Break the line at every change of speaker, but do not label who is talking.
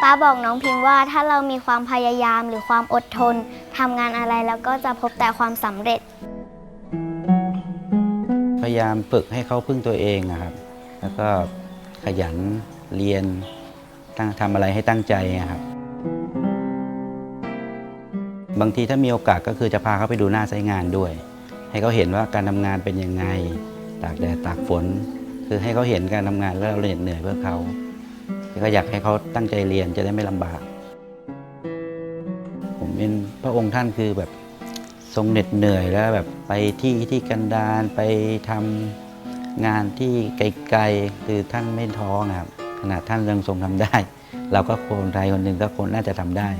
ฟ้าบอกน้องพิมพ์ว่าถ้าเรามีความพยายามหรือความอดทนทำงานอะไรแล้วก็จะพบแต่ความสำเร็จ
พยายามฝึกให้เขาพึ่งตัวเองนะครับ แล้วก็ขยันเรียนตั้งทำอะไรให้ตั้งใจนะครับ บางทีถ้ามีโอกาสก็คือจะพาเขาไปดูหน้าไซต์งานด้วย ให้เขาเห็นว่าการทำงานเป็นยังไง ตากแดดตากฝน คือให้เขาเห็นการทำงานแล้วเราเหน็ดเหนื่อยเพื่อเขา ก็อยากให้เขาตั้งใจเรียนจะได้ไม่ลำบาก ผมเป็นพระองค์ท่านคือแบบทรงเหน็ดเหนื่อยแล้วแบบไปที่ที่กันดารไปทำงานที่ไกลๆคือท่านไม่ท้อนะครับขนาดท่านยังทรงทำได้ เราก็คนไทยคนหนึ่งก็คนน่าจะทำได้